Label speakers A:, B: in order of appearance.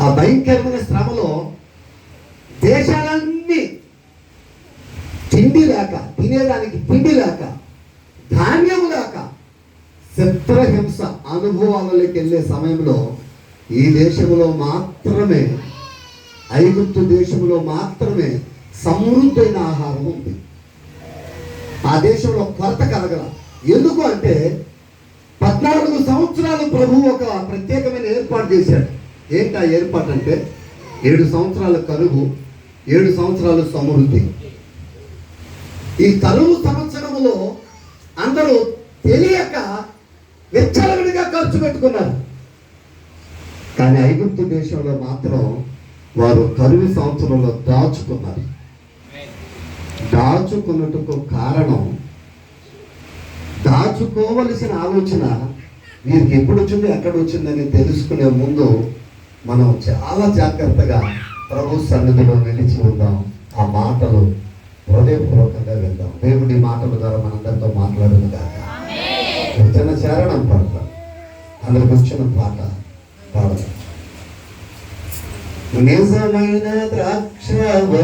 A: ఆ భయంకరమైన శ్రమలో దేశాలన్నీ తిండి లేక తినేదానికి తిండి లేక ధాన్యం లేక చిత్రహింస అనుభవాలలోకి వెళ్ళే సమయంలో ఈ దేశంలో మాత్రమే ఐగుప్తు దేశంలో మాత్రమే సమృద్ధైన ఆహారం ఉంది. ఆ దేశంలో కొరత కలగల. ఎందుకు అంటే పద్నాలుగు సంవత్సరాలు ప్రభు ఒక ప్రత్యేకమైన ఏర్పాటు చేశాడు. ఏంటి ఆ ఏర్పాటు అంటే ఏడు సంవత్సరాల కరువు ఏడు సంవత్సరాలు సమృద్ధి. ఈ కరువు సంవత్సరంలో అందరూ తెలియక విచ్చలవిడిగా ఖర్చు పెట్టుకున్నారు. కానీ ఐగుప్తు దేశంలో మాత్రం వారు కరువు సంవత్సరంలో దాచుకున్నారు. దాచుకున్నట్టుకు కారణం దాచుకోవలసిన ఆలోచన వీరికి ఎప్పుడు వచ్చింది ఎక్కడ వచ్చిందని తెలుసుకునే ముందు మనం చాలా జాగ్రత్తగా ప్రభు సన్నిధిలో నిలిచి ఉందాం. ఆ మాటలు హృదయపూర్వకంగా వెళ్దాం దేవుడి మాటల ద్వారా మనందరితో మాట్లాడదు కాక చిన్న చరణం పాట అందరికి వచ్చిన పాట పాడదాం. నిజమైన ద్రాక్ష